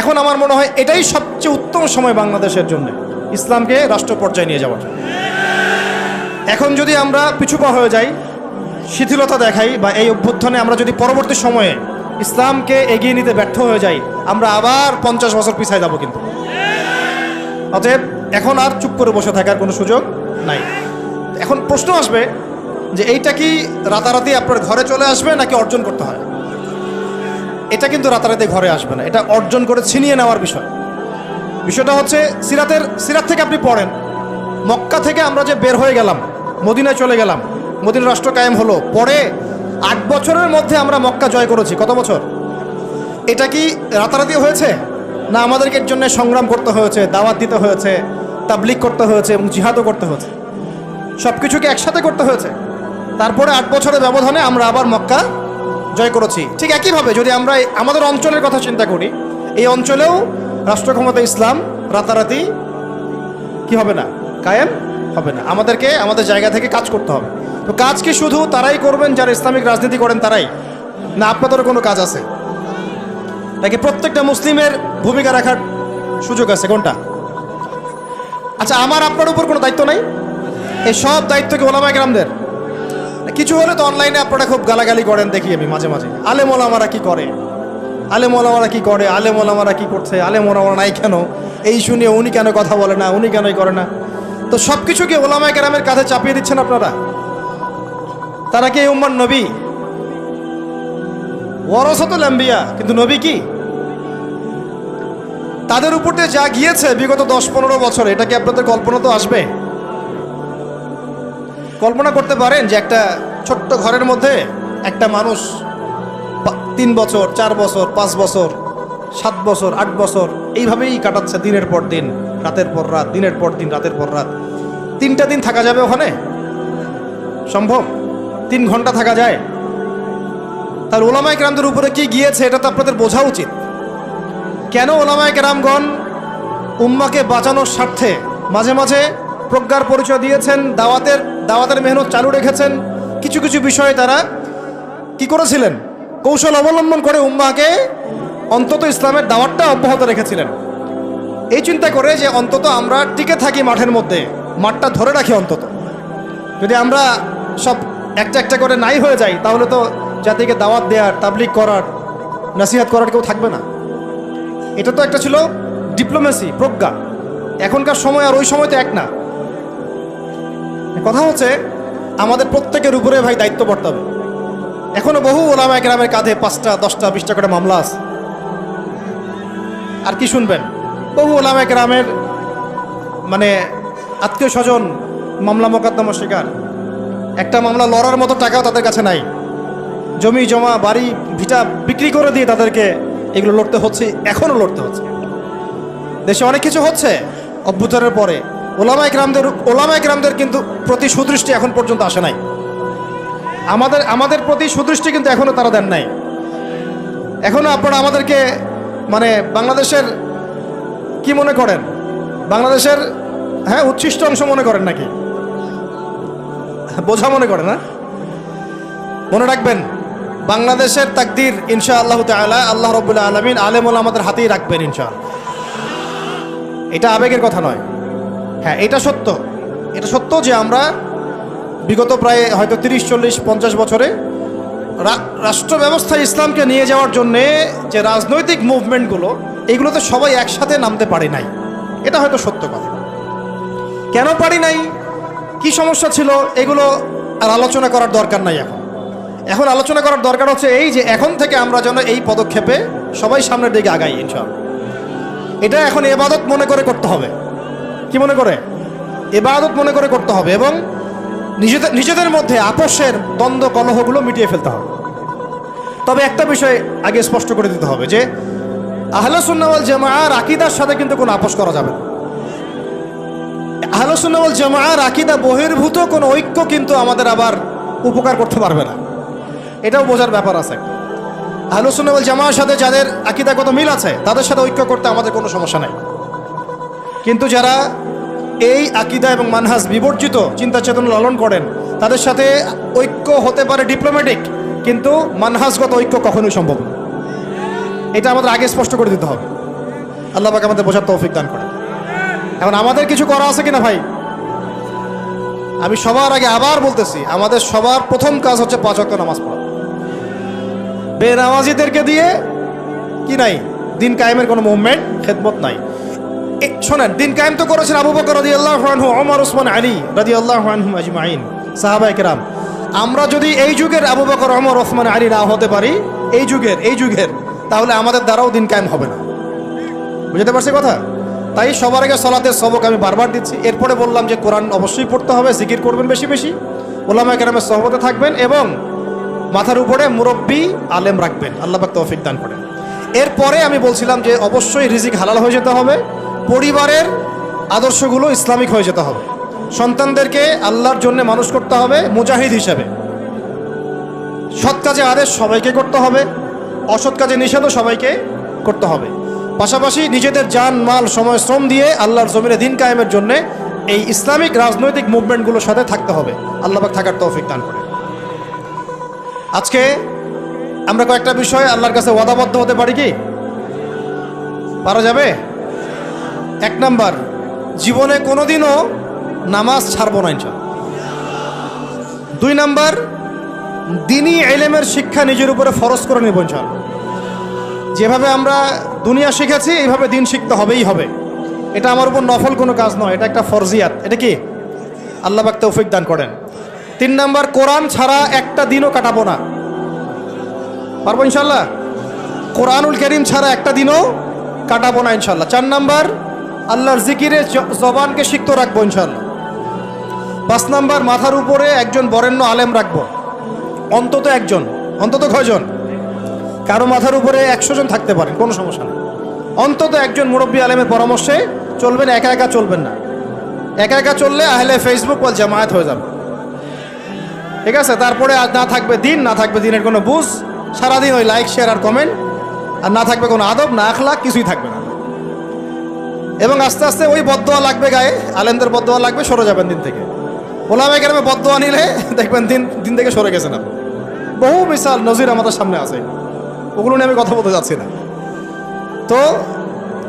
এখন আমার মনে হয় এটাই সবচেয়ে উত্তম সময় বাংলাদেশের জন্য, ইসলামকে রাষ্ট্র পর্যায়ে নিয়ে যাওয়ার। এখন যদি আমরা পিছুপা হয়ে যাই, শিথিলতা দেখাই বা এই অভ্যুত্থানে আমরা যদি পরবর্তী সময়ে ইসলামকে এগিয়ে নিতে ব্যর্থ হয়ে যাই, আমরা আবার পঞ্চাশ বছর পিছায় যাব কিন্তু। অতএব এখন আর চুপ করে বসে থাকার কোনো সুযোগ নাই। এখন প্রশ্ন আসবে যে এইটা কি রাতারাতি আপনার ঘরে চলে আসবে নাকি অর্জন করতে হয়? এটা কিন্তু রাতারাতি ঘরে আসবে না। এটা অর্জন করে ছিনিয়ে নেওয়ার বিষয়। বিষয়টা হচ্ছে, সিরাতের, সিরাত থেকে আপনি পড়েন। মক্কা থেকে আমরা যে বের হয়ে গেলাম, মদিনায় চলে গেলাম, মদিনা রাষ্ট্র কায়েম হলো, পরে আট বছরের মধ্যে আমরা মক্কা জয় করেছি। কত বছর? এটা কি রাতারাতি হয়েছে? না আমাদেরকে জন্য সংগ্রাম করতে হয়েছে, দাওয়াত দিতে হয়েছে তাবলিক করতে হয়েছে এবং জিহাদও করতে হয়েছে। সব কিছুকে একসাথে করতে হয়েছে। তারপরে আট বছরের ব্যবধানে আমরা আবার মক্কা জয় করেছি। ঠিক একইভাবে যদি আমরা আমাদের অঞ্চলের কথা চিন্তা করি, এই অঞ্চলেও রাষ্ট্র ক্ষমতা ইসলাম, রাতারাতি কি হবে না? কায়েম হবে না। আমাদেরকে আমাদের জায়গা থেকে কাজ করতে হবে। তো কাজ কি শুধু তারাই করবেন যারা ইসলামিক রাজনীতি করেন তারাই? না, আপনাদেরও কোনো কাজ আছে? নাকি প্রত্যেকটা মুসলিমের ভূমিকা রাখার সুযোগ আছে? কোনটা? আচ্ছা আমার আপনার উপর কোনো দায়িত্ব নাই? এই সব দায়িত্ব কি ওলামা গ্রামদের কিছু হলে তো অনলাইনে আপনারা খুব গালাগালি করেন দেখি আমি মাঝে মাঝে। আলেম ওলামারা কি করে? আলেম ওলামারা কি করে? আলেম ওলামারা কি করছে? আলেম ওলামারা নাই কেন? এই শুনিয়ে উনি কেন কথা বলে না? উনি কেনই করে না? তো সব কিছু কি ওলামা গ্রামের কাছে চাপিয়ে দিচ্ছেন আপনারা? তারা কি উম্মার নবী? ওয়ারসত ল্যাম্বিয়া কিন্তু নবী কি? তাদের উপর যা গিয়েছে বিগত দশ পনেরো বছর, এটা কি আপনাদের কল্পনা তো আসবে? কল্পনা করতে পারেন যে একটা ছোট্ট ঘরের মধ্যে একটা মানুষ তিন বছর, চার বছর, পাঁচ বছর, সাত বছর, আট বছর এইভাবেই কাটাচ্ছে দিনের পর দিন, রাতের পর রাত, দিনের পর দিন, রাতের পর রাত। তিনটা দিন থাকা যাবে ওখানে? সম্ভব? তিন ঘণ্টা থাকা যায়? তার ওলামায় গ্রামদের উপরে কি গিয়েছে এটা তো আপনাদের বোঝা উচিত। কেন ওলামায় কেরামগণ উম্মাকে বাঁচানোর স্বার্থে মাঝে মাঝে প্রজ্ঞার পরিচয় দিয়েছেন, দাওয়াতের দাওয়াতের মেহনত চালু রেখেছেন। কিছু কিছু বিষয়ে তারা কি করেছিলেন? কৌশল অবলম্বন করে উম্মাকে অন্তত ইসলামের দাওয়াতটা অব্যাহত রেখেছিলেন। এই চিন্তা করে যে অন্তত আমরা টিকে থাকি মাঠের মধ্যে, মাঠটা ধরে রাখি অন্তত। যদি আমরা সব একটা একটা করে নাই হয়ে যাই, তাহলে তো জাতিকে দাওয়াত দেওয়ার তাবলিক করার, নাসিহাত করার কেউ থাকবে না। এটা তো একটা ছিল ডিপ্লোমেসি, প্রজ্ঞা। এখনকার সময় আর ওই সময় তো এক না। কথা হচ্ছে, আমাদের প্রত্যেকের উপরে ভাই দায়িত্ব হবে। এখনও বহু ওলামা গ্রামের কাঁধে পাঁচটা, দশটা, বিশটা করে মামলা আছে। আর কি শুনবেন? বহু ওলামা গ্রামের মানে আত্মীয় স্বজন মামলা মোকদ্দমা শিকার। একটা মামলা লড়ার মতো টাকাও তাদের কাছে নাই। জমি, জমা, বাড়ি, ভিটা বিক্রি করে দিয়ে তাদেরকে এগুলো লড়তে হচ্ছে এখনও লড়তে হচ্ছে। দেশে অনেক কিছু হচ্ছে, অভ্যুত্থানের পরে ওলামায় গ্রামদের ওলামায় গ্রামদের কিন্তু প্রতি সুদৃষ্টি এখন পর্যন্ত আসে নাই। আমাদের আমাদের প্রতি সুদৃষ্টি কিন্তু এখনও তারা দেন নাই। এখনও আপনারা আমাদেরকে মানে বাংলাদেশের কি মনে করেন? বাংলাদেশের হ্যাঁ উচ্ছিষ্ট অংশ মনে করেন নাকি? বোঝা মনে করেন না মনে রাখবেন, বাংলাদেশের তাকদির ইনশা আল্লাহ তালা আল্লাহ রবুল্লা আলমিন আলেমুল আমাদের হাতেই রাখবেন ইনশা এটা আবেগের কথা নয়। হ্যাঁ এটা সত্য। এটা সত্য যে আমরা বিগত প্রায় হয়তো তিরিশ, চল্লিশ, পঞ্চাশ বছরে রাষ্ট্র ব্যবস্থায় ইসলামকে নিয়ে যাওয়ার জন্যে যে রাজনৈতিক মুভমেন্টগুলো এইগুলোতে সবাই একসাথে নামতে পারে নাই। এটা হয়তো সত্য কথা। কেন পারি নাই? কি সমস্যা ছিল? এগুলো আর আলোচনা করার দরকার নাই এখন। এখন আলোচনা করার দরকার হচ্ছে এই যে এখন থেকে আমরা যেন এই পদক্ষেপে সবাই সামনের দিকে আগাই ইনশাল এটা এখন এবাদত মনে করে করতে হবে। কি মনে করে? এবাদত মনে করে করতে হবে এবং নিজেদের নিজেদের মধ্যে আপোষের দ্বন্দ্ব, কলহগুলো মিটিয়ে ফেলতে হবে। তবে একটা বিষয় আগে স্পষ্ট করে দিতে হবে যে আহলসুন্নাওয়াল জামাআর আকিদার সাথে কিন্তু কোনো আপোষ করা যাবে না। আহলসুন্নাওয়াল জামাআর আকিদা বহির্ভূত কোনো ঐক্য কিন্তু আমাদের আবার উপকার করতে পারবে না। এটাও বোঝার ব্যাপার আছে। আহলসুন্নাওয়াল জামাআর সাথে যাদের আকিদাগত মিল আছে, তাদের সাথে ঐক্য করতে আমাদের কোনো সমস্যা নাই। কিন্তু যারা এই আকিদা এবং মানহাজ বিবর্জিত চিন্তা চেতনা লালন করেন, তাদের সাথে ঐক্য হতে পারে ডিপ্লোম্যাটিক কিন্তু মানহাজগত ঐক্য কখনোই সম্ভব না। এটা আমাদের আগে স্পষ্ট করে দিতে হবে। আল্লাহ পাক আমাদের বোঝার তৌফিক দান করে এখন আমাদের কিছু করা আছে কিনা ভাই? আমি সবার আগে আবার বলতেছি, আমাদের সবার প্রথম কাজ হচ্ছে পাঁচ নামাজ পড়া। বেনামাজিদেরকে দিয়ে কি নাই? দিন কায়েমের কোনো মুভমেন্ট খেদমত নাই। শোনেন, দিন কায়েম তো করেছেন আবু বকর রাদি আল্লাহ ওমর ওসমান আলী রাদি আল্লাহ আজমাইন। সাহাবাই কেরাম, আমরা যদি এই যুগের আবু বকর, ওমর ওসমান আলী না হতে পারি, এই যুগের এই যুগের, তাহলে আমাদের দ্বারাও দিন কায়েম হবে না। বুঝতে পারছি কথা? তাই সবার আগে সলাতের সবক আমি বারবার দিচ্ছি। এরপরে বললাম যে কোরআন অবশ্যই পড়তে হবে, জিকির করবেন বেশি বেশি। ওলামা কেরামের সহবতে থাকবেন এবং মাথার উপরে মুরব্বী আলেম রাখবেন। আল্লাহ তৌফিক দান করেন। এরপরে আমি বলছিলাম যে অবশ্যই রিজিক হালাল হয়ে যেতে হবে। পরিবারের আদর্শগুলো ইসলামিক হয়ে যেতে হবে। সন্তানদেরকে আল্লাহর জন্য মানুষ করতে হবে, মুজাহিদ হিসাবে। সৎ কাজে আদেশ সবাইকে করতে হবে, অসৎ কাজে নিষেধও সবাইকে করতে হবে। পাশাপাশি নিজেদের যান মাল, সময়, শ্রম দিয়ে আল্লাহর জমিনে দিন কায়েমের জন্য এই ইসলামিক রাজনৈতিক মুভমেন্টগুলোর সাথে থাকতে হবে। আল্লাহবাক থাকার তৌফিক দান করে আজকে আমরা কয়েকটা বিষয়ে আল্লাহর কাছে ওয়াদাবদ্ধ হতে পারি কি? পারা যাবে? এক নাম্বার, জীবনে কোনোদিনও নামাজ ছাড়বো না ইনশাল্লাহ দুই নাম্বার, দিনই এলেমের শিক্ষা নিজের উপরে ফরজ করে নেব ইনশাল্লাহ যেভাবে আমরা দুনিয়া শিখেছি, এইভাবে দিন শিখতে হবেই হবে। এটা আমার উপর নফল কোনো কাজ নয়, এটা একটা ফরজিয়াত। এটা কি? আল্লাহ পাক তৌফিক দান করেন। তিন নাম্বার, কোরআন ছাড়া একটা দিনও কাটাবো না। পারব ইনশাল্লাহ কোরআনুল করিম ছাড়া একটা দিনও কাটাবো না ইনশাল্লাহ চার নাম্বার আল্লাহর জিকিরে জবানকে সিক্ত রাখব ইনশাল্লাহ পাঁচ নাম্বার, মাথার উপরে একজন বরেণ্য আলেম রাখব। অন্তত একজন, অন্তত কয়জন? কারও মাথার উপরে একশো জন থাকতে পারেন, কোনো সমস্যা নেই। অন্তত একজন মুরব্বী আলেমের পরামর্শে চলবেন, একা একা চলবেন না। একা একা চললে আহলে ফেসবুক বল জামায়াত হয়ে যাবে। ঠিক আছে? তারপরে আর না থাকবে দিন, না থাকবে দিনের কোনো বুঝ। সারাদিন ওই লাইক শেয়ার আর কমেন্ট আর না থাকবে কোনো আদব, না আখলাক, কিছুই থাকবে না। এবং আস্তে আস্তে ওই বদোয়া লাগবে গায়ে, আলেমদের বদোয়া লাগবে, সরে যাবেন দিন থেকে। ওলামে গ্রামে বদোয়া নিলে দেখবেন দিন দিন থেকে সরে গেছেন আপনি। বহু মিসাল নজির আমাদের সামনে আছে। ওগুলো নিয়ে আমি কথা বলতে যাচ্ছি না। তো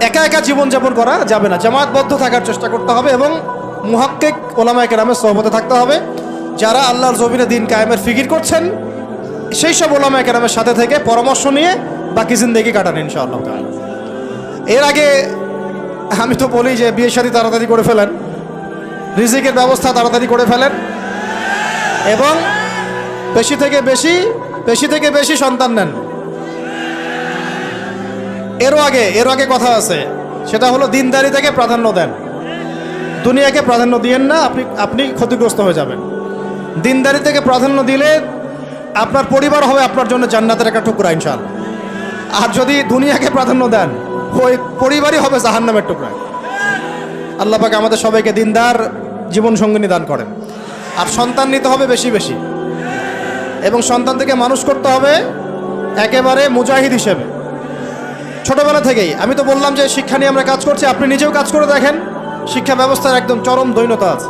একা একা জীবনযাপন করা যাবে না। জামাতবদ্ধ থাকার চেষ্টা করতে হবে এবং মুহাক্কিক ওলামা কেরামের সহবতে থাকতে হবে। যারা আল্লাহর জমিনে দিন কায়েমের ফিকির করছেন, সেই সব ওলামা কেরামের সাথে থেকে পরামর্শ নিয়ে বাকি জিন্দগি কাটান ইনশাআল্লাহ। এর আগে আমি তো বলি যে বিয়ের শাদী তাড়াতাড়ি করে ফেলেন। রিজিকের ব্যবস্থা তাড়াতাড়ি করে ফেলেন। এবং বেশি থেকে বেশি বেশি থেকে বেশি সন্তান নেন। এরও আগে এরও আগে কথা আছে। সেটা হলো দিনদারি থেকে প্রাধান্য দেন। দুনিয়াকে প্রাধান্য দিয়েন না, আপনি আপনি ক্ষতিগ্রস্ত হয়ে যাবেন। দিনদারি থেকে প্রাধান্য দিলে আপনার পরিবার হবে আপনার জন্য জান্নাতের একটা টুকরা ইনশাল আর যদি দুনিয়াকে প্রাধান্য দেন ওই পরিবারই হবে জাহান্নামের টুকরা আল্লাহ পাকে আমাদের সবাইকে দিনদার, জীবন সঙ্গিনী দান করেন। আর সন্তান নিতে হবে বেশি বেশি। এবং সন্তান থেকে মানুষ করতে হবে একেবারে মুজাহিদ হিসেবে। ছোটবেলা থেকেই, আমি তো বললাম যে শিক্ষা নিয়ে আমরা কাজ করছি, আপনি নিজেও কাজ করে দেখেন, শিক্ষা ব্যবস্থার একদম চরম দৈনতা আছে।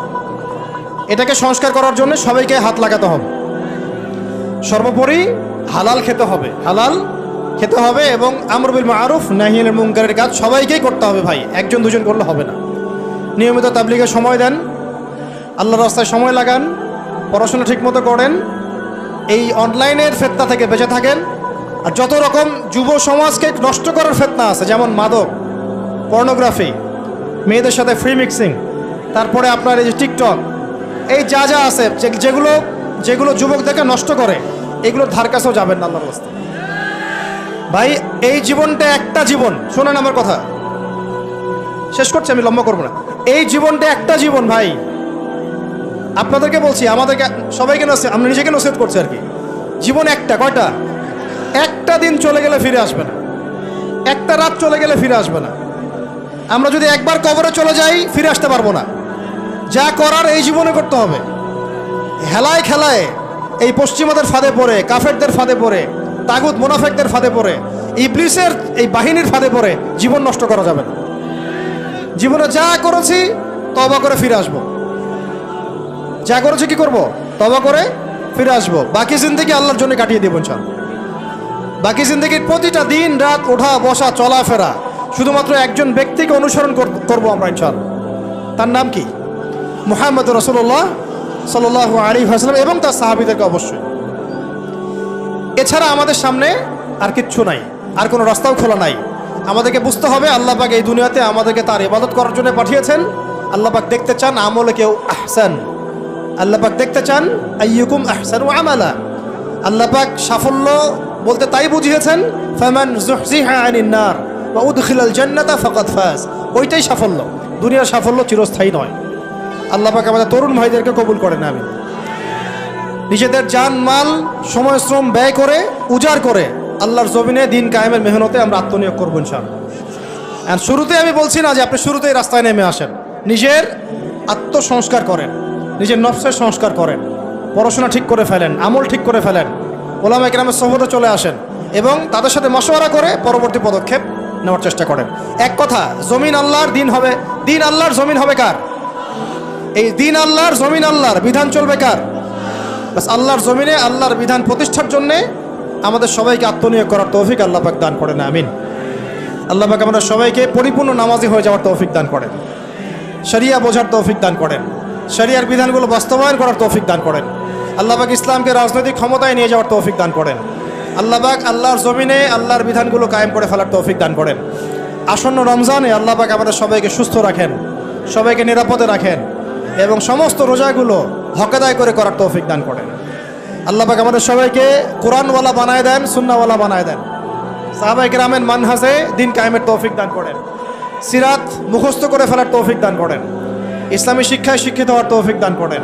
এটাকে সংস্কার করার জন্য সবাইকে হাত লাগাতে হবে। সর্বোপরি হালাল খেতে হবে, হালাল খেতে হবে এবং আমরবিল মারুফ নাহিয়ানের মুঙ্কারের কাজ সবাইকেই করতে হবে ভাই। একজন দুজন করলে হবে না। নিয়মিত তাবলিগে সময় দেন। আল্লাহর রাস্তায় সময় লাগান। পড়াশোনা ঠিকমতো করেন। এই অনলাইনের ফেতনা থেকে বেঁচে থাকেন। আর যত রকম যুব সমাজকে নষ্ট করার ফেতনা আছে, যেমন মাদক, পর্নোগ্রাফি, মেয়েদের সাথে ফ্রি মিক্সিং তারপরে আপনার এই যে টিকটক, এই যা যা আছে যেগুলো যেগুলো যুবকদেরকে নষ্ট করে, এগুলোর ধার কাছেও যাবেন না আল্লাহর রাস্তায়। ভাই, এই জীবনটা একটা জীবন। শোনেন আমার কথা। শেষ করছি, আমি লম্বা করব না। এই জীবনটা একটা জীবন, ভাই। আপনাদেরকে বলছি, আমাদেরকে, সবাইকে আমরা নিজেকে নসেদ করছি আর কি। জীবন একটা, কয়টা? একটা দিন চলে গেলে ফিরে আসবে না। একটা রাত চলে গেলে ফিরে আসবে না। আমরা যদি একবার কবরে চলে যাই, ফিরে আসতে পারব না। যা করার এই জীবনে করতে হবে। হেলায় খেলায় এই পশ্চিমাদের ফাঁদে পড়ে, কাফেরদের ফাঁদে পড়ে তাগুদ মোনাফেকদের ফাঁদে পড়ে। ইবলিসের এই বাহিনীর ফাঁদে পড়ে, জীবন নষ্ট করা যাবে না। জীবনে যা করেছি তবা করে ফিরে আসব। যা করেছি কি করব? তবা করে ফিরে আসব। বাকি জিন্দগি আল্লাহর জন্য কাটিয়ে দেবো চান বাকি জিন্দগির প্রতিটা দিন, রাত, ওঠা, বসা, চলাফেরা, শুধুমাত্র একজন ব্যক্তিকে অনুসরণ কর- করব আমরা ইনশাআল্লাহ। তার নাম কি? মুহাম্মদ রসুল্লাহ সাল্লাহ আলী হাসলাম এবং তার সাহাবিদেরকে অবশ্যই। এছাড়া আমাদের সামনে আর কিচ্ছু নাই, আর কোনো রাস্তাও খোলা নাই। আমাদেরকে বুঝতে হবে আল্লাপাক এই দুনিয়াতে আমাদেরকে তার ইবাদত করার জন্য পাঠিয়েছেন। আল্লাহ পাক দেখতে চান আমলে কেউ আহসান। আল্লাহ পাক দেখতে চান, আইয়ুকুম আহসান ও আমালা। আল্লাহ পাক সাফল্য বলতে তাই বুঝিয়েছেন ফাজ। ওইটাই সাফল্য। দুনিয়ার সাফল্য চিরস্থায়ী নয়। আল্লাহ পাক আমাদের তরুণ ভাইদেরকে কবুল করেন আমি নিজেদের যান মাল সময় শ্রম ব্যয় করে, উজাড় করে আল্লাহর জমিনে দিন কায়েমের মেহনতে আমরা আত্মনিয়োগ করব ইনশাল আর শুরুতে আমি বলছি না যে আপনি শুরুতেই রাস্তায় নেমে আসেন। নিজের আত্মসংস্কার করেন। নিজের নফসের সংস্কার করেন। পড়াশোনা ঠিক করে ফেলেন, আমল ঠিক করে ফেলেন। ওলামা একরামের সহবতে চলে আসেন এবং তাদের সাথে মশওয়ারা করে পরবর্তী পদক্ষেপ নেওয়ার চেষ্টা করেন। এক কথা, জমিন আল্লাহর, দিন হবে দিন আল্লাহর, জমিন হবে কার? এই দিন আল্লাহর, জমিন আল্লাহর, বিধান চলবে কার? বাস আল্লাহর জমিনে, আল্লাহর বিধান প্রতিষ্ঠার জন্যে আমাদের সবাইকে আত্মনিয়োগ করার তৌফিক আল্লাহ পাক দান করেন, আমিন। আল্লাহ পাক আমাদের সবাইকে পরিপূর্ণ নামাজি হয়ে যাওয়ার তৌফিক দান করেন। শরিয়া বোঝার তৌফিক দান করেন। শরিয়ার বিধানগুলো বাস্তবায়ন করার তৌফিক দান করেন। আল্লাহ পাক ইসলামকে রাজনৈতিক ক্ষমতায় নিয়ে যাওয়ার তৌফিক দান করেন। আল্লাহ পাক আল্লাহর জমিনে, আল্লাহর বিধানগুলো কায়েম করে ফেলার তৌফিক দান করেন। আসন্ন রমজানে আল্লাহ পাক আমাদের সবাইকে সুস্থ রাখেন, সবাইকে নিরাপদে রাখেন এবং সমস্ত রোজাগুলো হকাদায় করে করার তৌফিক দান করেন। আল্লাহ পাক আমাদের সবাইকে কোরআনওয়ালা বানায় দেন, সুন্নাওয়ালা বানায় দেন। সাহাবাই গ্রামের মানহাসে দিন কায়েমের তৌফিক দান করেন। সিরাত মুখস্থ করে ফেলার তৌফিক দান করেন। ইসলামী শিক্ষায় শিক্ষিত হওয়ার তৌফিক দান করেন।